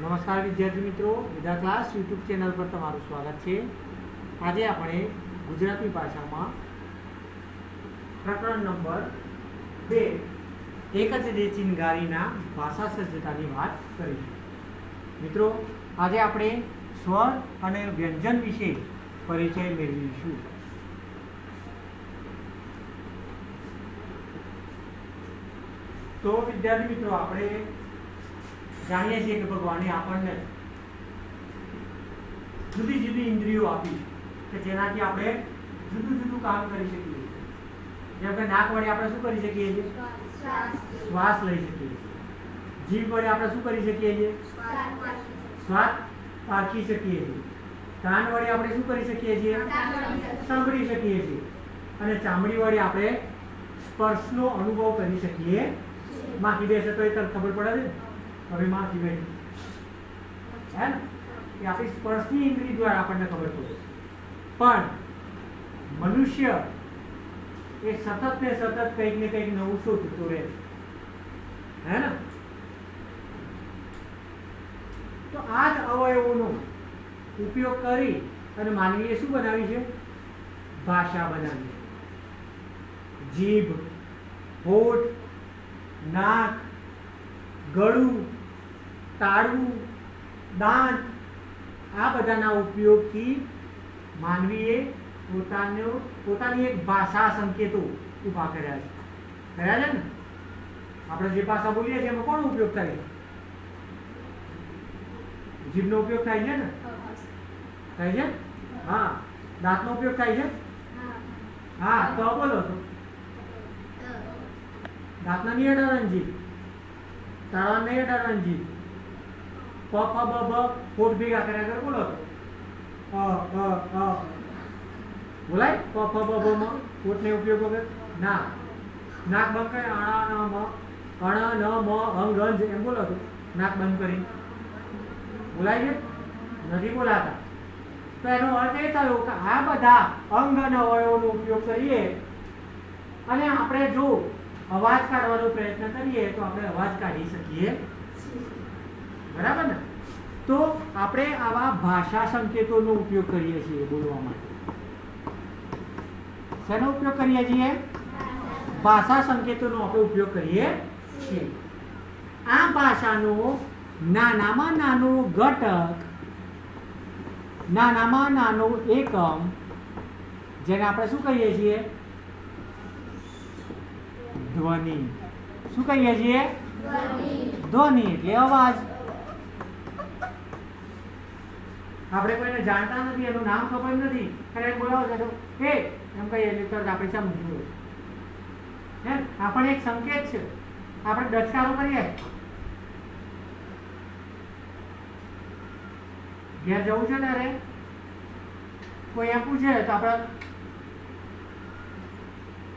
નમસ્કાર વિદ્યાર્થી મિત્રો, વિધા ક્લાસ યુટ્યુબ ચેનલ પર તમારું સ્વાગત છે. આજે આપણે ગુજરાતી ભાષામાં પ્રકરણ નંબર બે, એક જ દે ચિનગારીના ભાષા સજ્જતાની વાત કરીશું. મિત્રો, આજે આપણે સ્વર અને વ્યંજન વિશે પરિચય મેળવીશું. તો વિદ્યાર્થી મિત્રો, આપણે જાણીએ છીએ કે ભગવાને આપણને જુદી જુદી ઇન્દ્રિયો આપી કે જેનાથી આપણે જુદું જુદું કામ કરી શકીએ જેમ કે નાક વડે આપણે શું કરી શકીએ છીએ? શ્વાસ લઈ શકીએ જીભ વડે આપણે શું કરી શકીએ છીએ? સ્વાદ પારખી શકીએ છીએ. કાન વડે આપણે શું કરી શકીએ છીએ? સાંભળી શકીએ છીએ. અને ચામડી વડે આપણે સ્પર્શનો અનુભવ કરી શકીએ. માખી બેસે તો એ તરફ ખબર પડે છે? ને હવે માખી હે ને એ આપણી સ્પર્શની ઇન્દ્રિય દ્વારા આપણને ખબર પડે પણ મનુષ્ય એ સતત ને સતત કંઈક ને કંઈક નવું શોધતું રહે છે. હે ને? તો આ જ અવયવોનો ઉપયોગ કરી અને માનવીએ શું બનાવી છે? ભાષા બનાવી. જીભ, હોઠ, નાક, ગળું તાળું દાંત આ બધાના ઉપયોગથી માનવીએ પોતાનો, પોતાની એક ભાષા સંકેતો ઊભા કર્યા છે. કર્યા છે ને? આપણે જે ભાષા બોલીએ છીએ, એમાં કોનો ઉપયોગ થાય? જીભનો ઉપયોગ થાય છે ને? થાય છે? હા. દાંતનો ઉપયોગ થાય છે? હા, તો બોલો તો. દાંતના નહીં અડાડવાની જીભ. તાળવા નહીં અડાડવાની જીભ. પ ફ બ બ હોઠ ભેગા કર્યા કર, બોલો. અ અ અ બોલાય? પ ફ બ બ માં હોઠને ઉપયોગ વગર? ના. નાક બંધ કરી અણા ન, મ. અણ ન, મ, અંગ અંજ એમ બોલો તો. નાક બંધ કરી બોલાય છે? નથી બોલાતા. તો એનો અર્થ એ થયો કે આ બધા અંગ અને અવયવોનો ઉપયોગ કરીએ અને આપણે જો અવાજ કાઢવાનો પ્રયત્ન કરીએ તો આપણે અવાજ કાઢી શકીએ. બરાબર ને? તો આપણે આવા ભાષા સંકેતોનો ઉપયોગ કરીએ છીએ બોલવા માટે. શેનો ઉપયોગ કરીએ છીએ? ભાષા સંકેતોનો આપણે ઉપયોગ કરીએ છીએ. આ ભાષાનો નાનામાં નાનો ઘટક નાનામાં નાનો એકમ જેને આપણે શું કહીએ છીએ? ધ્વનિ. શું કહીએ છીએ? ધ્વનિ. એટલે અવાજ. આપણે કોઈને જાણતા નથી, એનું નામ ખબર નથી. અને એમ બોલાવો છો તો, હે, એમ કહીએ તરત આપણે સમજવું હે આ પણ એક સંકેત છે. આપણે દસકારો કરીએ. ઘેર જવું છે ત્યારે કોઈ એમ પૂછે તો આપણે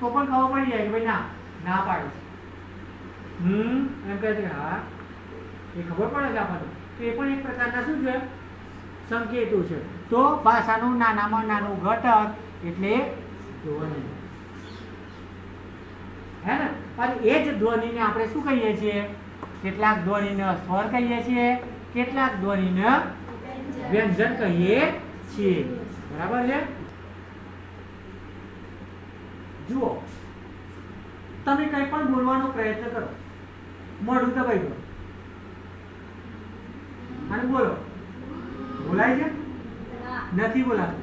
તો પણ ખબર પડી જાય કે ભાઈ ના ના પાડે છે. હમ, એમ કહે છે હા, એ ખબર પડે છે આપણને. તો એ પણ એક પ્રકારના શું છે? સંકેતો છે. તો ભાષાનું નાનામાં નાનું ઘટક એટલે ધ્વનિ. હે ને? અને એ જ ધ્વનિને આપણે શું કહીએ છીએ? કેટલાક ધ્વનિને સ્વર કહીએ છીએ, કેટલાક ધ્વનિને વ્યંજન કહીએ છીએ. બરાબર છે? જુઓ, તમે કંઈ પણ બોલવાનો પ્રયત્ન કરો. મોઢું દબાઈ દો. અને બોલો. બોલાય છે? નથી બોલાતું.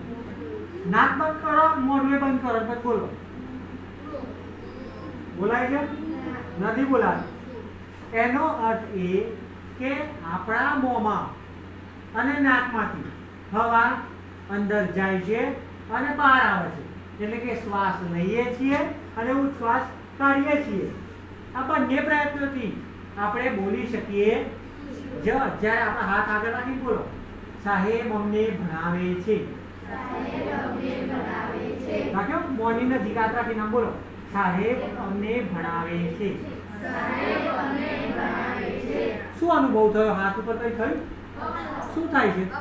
નાક બંધ કરો, મોઢું બંધ કરો, પછી બોલો. બોલાય છે? નથી બોલાતું. એનો અર્થ એ કે આપણા મોંમાં અને નાકમાંથી હવા અંદર જાય છે અને બહાર આવે છે. એટલે કે શ્વાસ લઈએ છીએ અને ઉચ્છ્વાસ કાઢીએ છીએ. આ બંને પ્રયત્નોથી આપણે બોલી શકીએ. જ, જ્યારે આપણા હાથ આગળ રાખીને બોલો. સાહેબ અમને ભણાવે છે. રાખ્યો? મોર્નિંગ નજીક હાથ રાખીને બોલો. સાહેબ અમને ભણાવે છે. શું અનુભવ થયો? હાથ ઉપર કઈ થયું? શું થાય છે?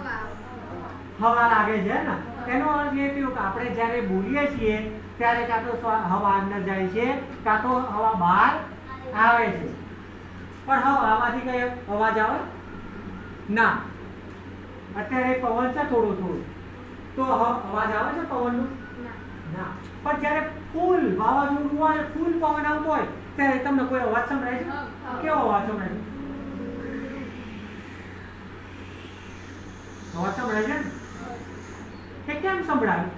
હવા લાગે છે ને? એનો અર્થ એ થયો કે આપણે જ્યારે બોલીએ છીએ ત્યારે કાં તો હવા અંદર જાય છે કાં તો હવા બહાર આવે છે. પણ હવામાંથી કઈ અવાજ આવે? ના. અત્યારે પવન છે થોડું થોડું. તો અવાજ આવે છે પવનનો? ના. પણ જ્યારે ફૂલ વાવાઝોડું હોય ફૂલ પવન આવતો હોય ત્યારે તમને કોઈ અવાજ સંભળાય છે? કેવો અવાજ સંભળાય છે? અવાજ સંભળાય છે ને એ કેમ સંભળાયું?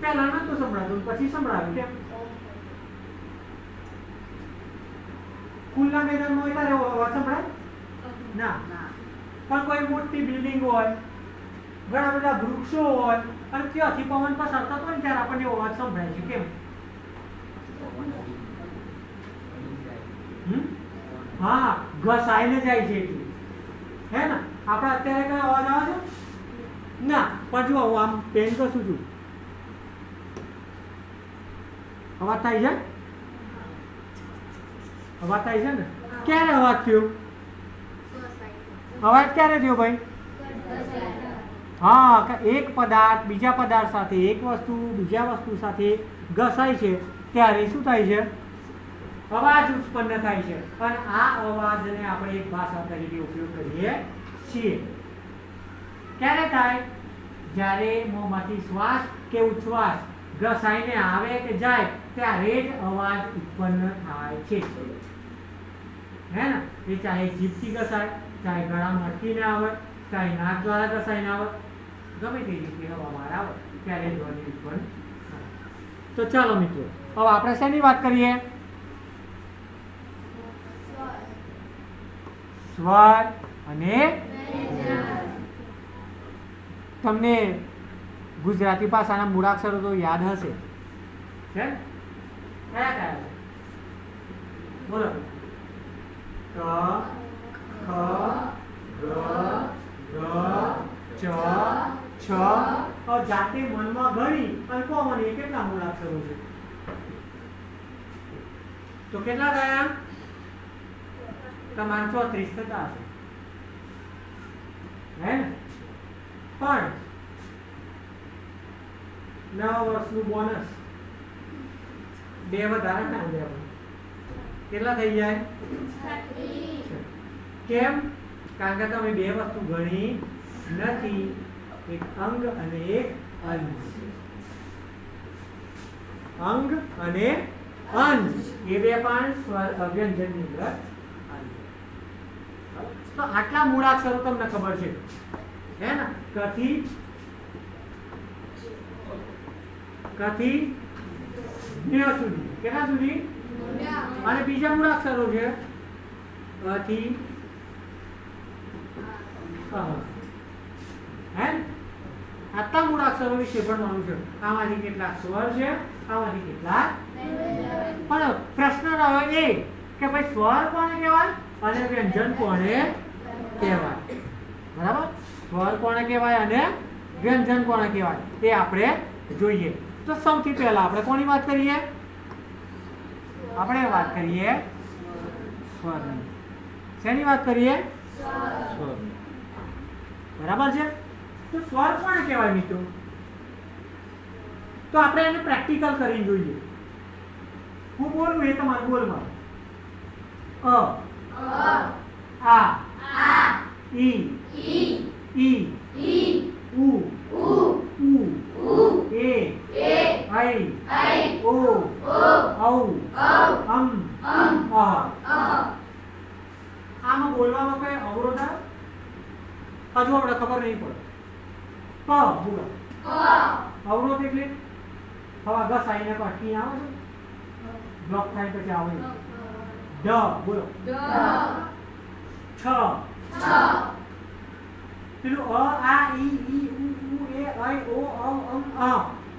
પહેલા નતું સંભળાતું પછી સંભળાયું કેમ? ખુલ્લા મેદાનમાં હોય ત્યારે અવાજ સંભળાય ના પણ કોઈ મોટી બિલ્ડિંગ હોય, ઘણા બધા વૃક્ષો હોય, અને ત્યાંથી પવન પસાર થતો હોય ત્યારે આપણને અવાજ સંભળાય છે, કેમ? હા ઘસાઈને જાય છે એટલું. હે ને? આપણે અત્યારે કઈ અવાજ આવે છે? ના, પણ જો આમ પેન કશું છું. અવાજ થાય છે? અવાજ થાય છે ને? ક્યારે અવાજ થયો? અવાજ ક્યારે થયો ભાઈ. હા એક પદાર્થ બીજા પદાર્થ સાથે, એક વસ્તુ બીજા વસ્તુ સાથે ઘસાય છે, ત્યારે શું થાય છે? અવાજ ઉત્પન્ન થાય છે. અને આ અવાજને આપણે એક ભાષા તરીકે ઉપયોગ કરીએ છીએ. ક્યારે થાય? જ્યારે મોંમાંથી શ્વાસ કે ઉચ્છ્વાસ ઘસાઈને આવે કે જાય, ત્યારે જ અવાજ ઉત્પન્ન થાય છે. હે ને? એ ચાહે જીભથી ઘસાય ચાહે ગળામાં અટકીને આવે ચાહે નાક દ્વારા ઘસાઈને આવે. ગમે તે રીતે હવામાં આવે ત્યારે ધ્વનિ ઉત્પન્ન તો ચાલો મિત્રો હવે આપણે શેની વાત કરીએ? સ્વર અને તમને ગુજરાતી ભાષાના મૂળાક્ષરો તો યાદ હશે. છે? કયા કયા? બોલો. ક ખ ગ ગ છ હવે જાતે મનમાં ગણી અને કહો મને એ કેટલા મૂળાક્ષરો છે? તો કેટલા થયા? તમારે ચોત્રીસ થતા હશે. હે? પણ નવા વર્ષનું બોનસ બે વધારે ના કેટલા થઈ જાય? કેમ? કારણ કે તમે બે વસ્તુ ગણી નથી એક અંગ અને એક અંશ અંગ અને અંશ એ બે પણ સ્વર વ્યંજનની અંદર તો આટલા મૂળાક્ષરો તમને ખબર છે. હે ને? કથી? કથી? જ્ઞ સુધી. કેટલા સુધી? અને બીજા મૂળાક્ષરો છે. અહ. હે? આટલા મૂળાક્ષરો વિશે ભણવાનું છે. આમાંથી કેટલાક સ્વર છે, આમાંથી કેટલાક પણ પ્રશ્ન રહ્યો એ કે ભાઈ સ્વર કોને કહેવાય? અને વ્યંજન કોને કહેવાય? બરાબર? સ્વર કોને કહેવાય અને વ્યંજન કોને કહેવાય? એ આપણે જોઈએ. તો સૌથી પહેલા આપણે કોની વાત કરીએ? આપણે વાત કરીએ સ્વરની. શેની વાત કરીએ? સ્વરની. બરાબર છે? તો સ્વર કોને કહેવાય મિત્રો? તો આપણે એને પ્રેક્ટિકલ કરીને જોઈએ. હું બોલું એ તમારે બોલવાનું. અ. આ. ઈ. ઈ.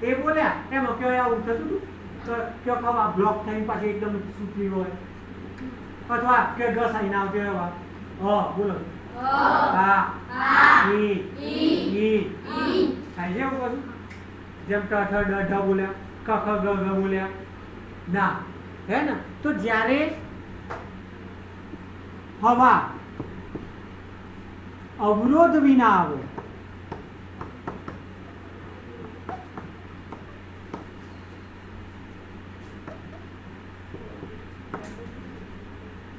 એ બોલ્યા એમાં કયો આવું થતું હતું? તો કયો ખવા બ્લોક થઈને પાછી એકદમ સૂકી હોય. અથવા કે ગસ આવીને આવતી હોય એવા અ બોલો આ ઈ. ઈ. થાય છે એવું બધું? જેમ ટ ઠ ડ ઢ બોલ્યા ક ખ ગ બોલ્યા. ના. હે ને? તો જ્યારે હવા અવરોધ વિના આવે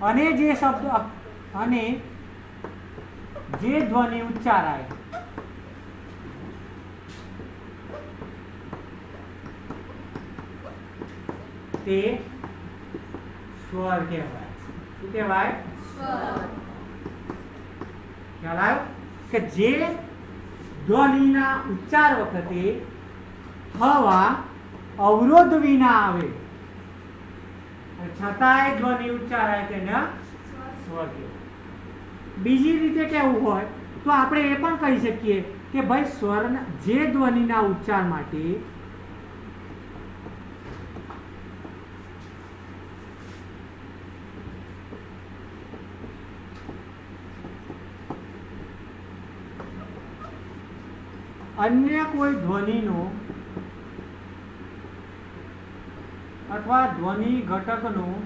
અને જે શબ્દ, અને જે ધ્વનિ ઉચ્ચારાય. તે સ્વર કહેવાય. શું કહેવાય? ખ્યાલ આવ્યો? કે જે ધ્વનિના ઉચ્ચાર વખતે હવા અવરોધ વિના આવે. છતાંય ધ્વનિ ઉચ્ચારાય તેને સ્વર બીજી રીતે કેવું હોય, તો આપણે એ પણ કહી શકીએ કે ભાઈ સ્વર જે ધ્વનિના ઉચ્ચાર માટે અન્ય કોઈ ધ્વનિનો અથવા ધ્વનિ ઘટકનું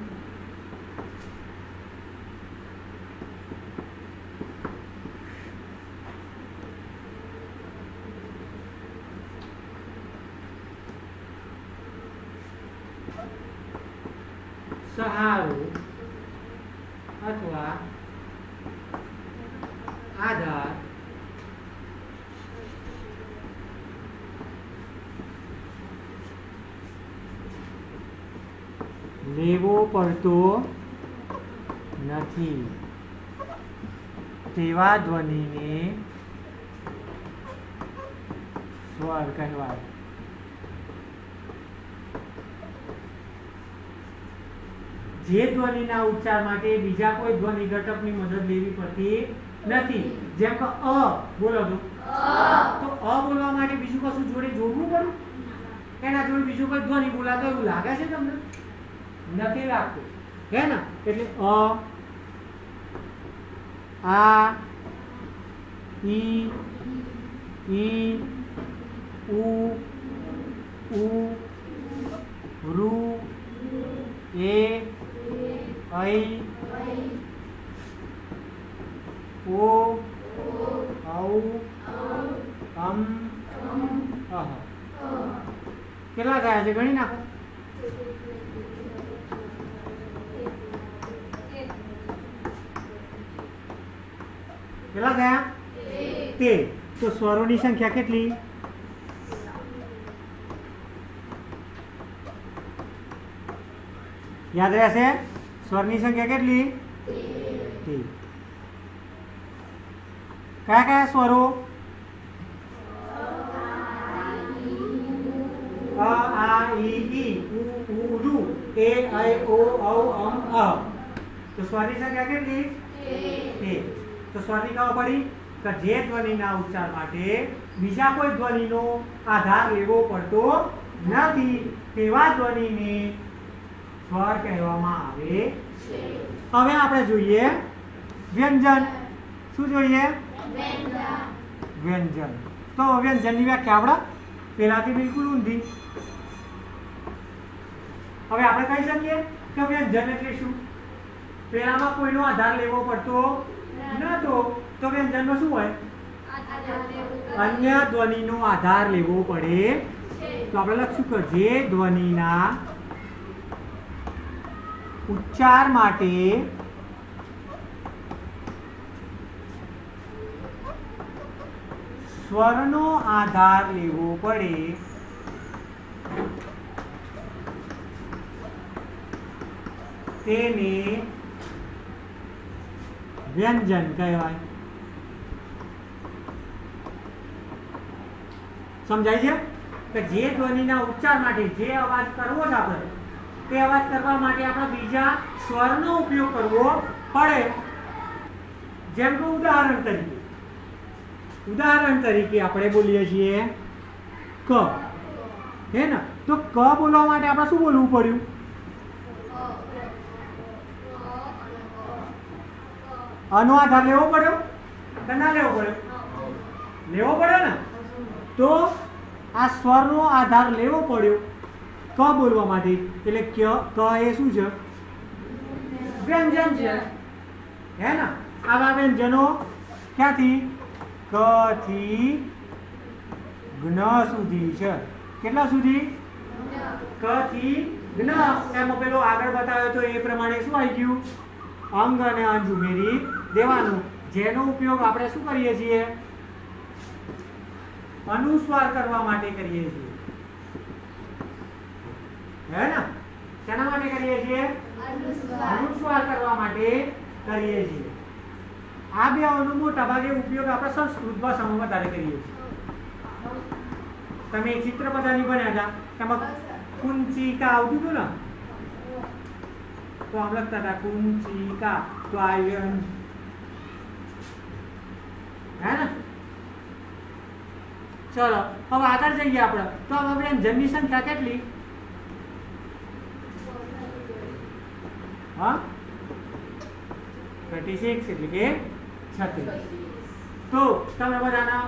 સહારો અથવા આધાર લેવો પડતો નથી. તેવા ધ્વનિને સ્વર કહેવાય. જે ધ્વનિના ઉચ્ચાર માટે બીજા કોઈ ધ્વનિ ઘટકની મદદ લેવી પડતી નથી. જેમ કે અ, બોલો તો. તો અ બોલવા માટે બીજું કશું જોડે જોડવું પડે? એના જોડે બીજું કોઈ ધ્વનિ બોલાતો એવું લાગે છે તમને? નથી લાગતું. હે ને? એટલે અ, આ, ઈ ઈ, ઉ ઉ, રૂ, એ ઐ ઓ, ઔ, અમ, અહ. કેટલા ગયા છે? ગણી નાખો. કેટલા થયા? તે. તો સ્વરોની સંખ્યા કેટલી? યાદ રહેશે સ્વરની સંખ્યા કેટલી? તે. કયા કયા સ્વરો? અ, આ ઈ ઈ ઉ ઉ એ ઓ, ઔ, અમ, અ. તો સ્વરની સંખ્યા કેટલી? તે. તો સ્વરની ખબર પડી, કે જે ધ્વનિના ઉચ્ચાર માટે બીજા કોઈ ધ્વનિનો આધાર લેવો પડતો નથી તેવા ધ્વનિને સ્વર કહેવામાં આવે હવે આપણે જોઈએ વ્યંજન. શું જોઈએ? વ્યંજન. તો વ્યંજનની વ્યાખ્યા આપણે પહેલાંથી બિલકુલ ઊંધી. હવે આપણે કહી શકીએ કે વ્યંજન એટલે શું? પહેલામાં કોઈનો આધાર લેવો પડતો નતો તો વ્યંજનમાં શું હોય? અન્ય ધ્વનિનો આધાર લેવો પડે. તો આપણે લખશું કે જે ધ્વનિના ઉચ્ચાર માટે સ્વરનો આધાર લેવો પડે. તેને વ્યંજન કહેવાય. સમજાય છે? કે જે ધ્વનિના ઉચ્ચાર માટે જે અવાજ કરવો જ આપણે, તે અવાજ કરવા માટે આપણે બીજા સ્વરનો ઉપયોગ કરવો પડે. જેમ કે ઉદાહરણ તરીકે ઉદાહરણ તરીકે આપણે બોલીએ છીએ ક. હે ને? તો ક બોલવા માટે આપણે શું બોલવું પડ્યું? અનો આધાર લેવો પડ્યો? કે ના લેવો પડ્યો? લેવો પડ્યો ને? તો આ સ્વરનો આધાર લેવો પડ્યો. ક બોલવા માટે એટલે ક ક એ શું છે? વ્યંજન છે. હે ને? આવા વ્યંજનો ક્યાંથી? ક થી જ્ઞ સુધી છે. કેટલા સુધી? ક થી જ્ઞ એમાં પેલો આગળ બતાવ્યો તો એ પ્રમાણે શું આવી ગયું? અંગ અને અંજ ઉમેરી દેવાનું. જેનો ઉપયોગ આપણે શું કરીએ છીએ? અનુસ્વાર કરવા માટે કરીએ છીએ. હે ને? શેના માટે કરીએ છીએ? અનુસ્વાર. કરવા માટે કરીએ છીએ. આ બે અણુ મોટા ભાગે ઉપયોગ આપણે સંસ્કૃત ભાષામાં વધારે કરીએ છીએ. તમે ચિત્ર બધાની બન્યા હતા. એમાં કુંચિકા આવતું હતું ને? તો આમ લખતા હતા કુંચિકા તો આયન હે ને? ચલો હવે આગળ જઈએ આપણે. તો હવે વ્યંજનની સંખ્યા કેટલી? હા? થર્ટી સિક્સ એટલે કે છત્રીસ. તો તમે બધાના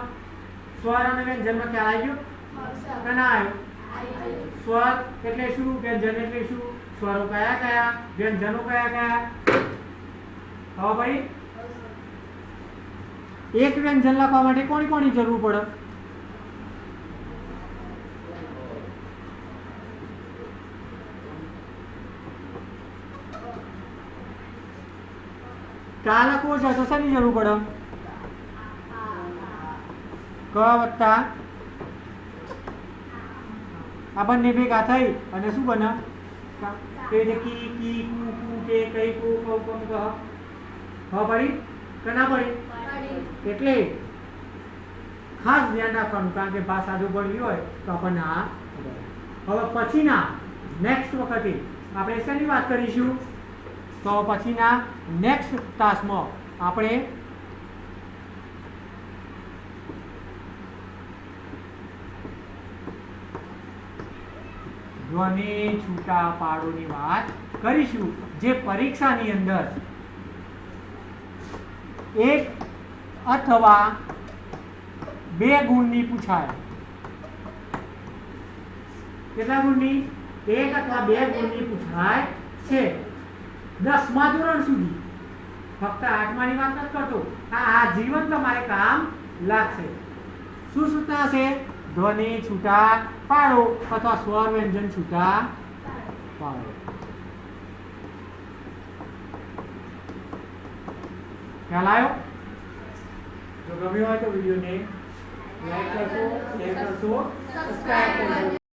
સ્વર અને વ્યંજનમાં ખ્યાલ આવી ગયો? કે ના આવ્યો? સ્વર એટલે શું? વ્યંજન એટલે શું? સ્વરો કયા કયા? વ્યંજનો કયા કયા? હવે ભાઈ એક વ્યંજન લખવા માટે કોની કોની જરૂર પડે? કા લખવો છે, તો શેની જરૂર પડે? ક વત્તા આ બંને ભેગા થઈ, અને શું બને? કે કી કી, કુ કુ, કે, કઈ, કુ, કઉ, કમ કહ પડી? કે ના પડી? એટલે ખાસ ધ્યાન રાખવાનું, કારણ કે ભાષા જો ભણવી હોય તો આપણને આ હવે પછીના નેક્સ્ટ વખતે આપણે શેની વાત કરીશું? તો પછીના નેક્સ્ટ તાસમાં આપણે ધ્વનિ છૂટા પાડોની વાત કરીશું, જે પરીક્ષાની અંદર એક અથવા બે ગુણની પૂછાય. કેટલા ગુણની? એક અથવા બે ગુણની પૂછાય છે. દસમા ધોરણ સુધી. ફક્ત આઠમાની વાત નથી કરતો. આ આજીવન તમારે કામ લાગશે. શું સૂચના છે ધ્વનિ છૂટા પાડો અથવા સ્વર વ્યંજન છૂટા પાડો. ખ્યાલ આવ્યો? જો ગમ્યું હોય તો વિડીયોને લાઈક કરશો શેર કરશો સબસ્ક્રાઇબ કરશો.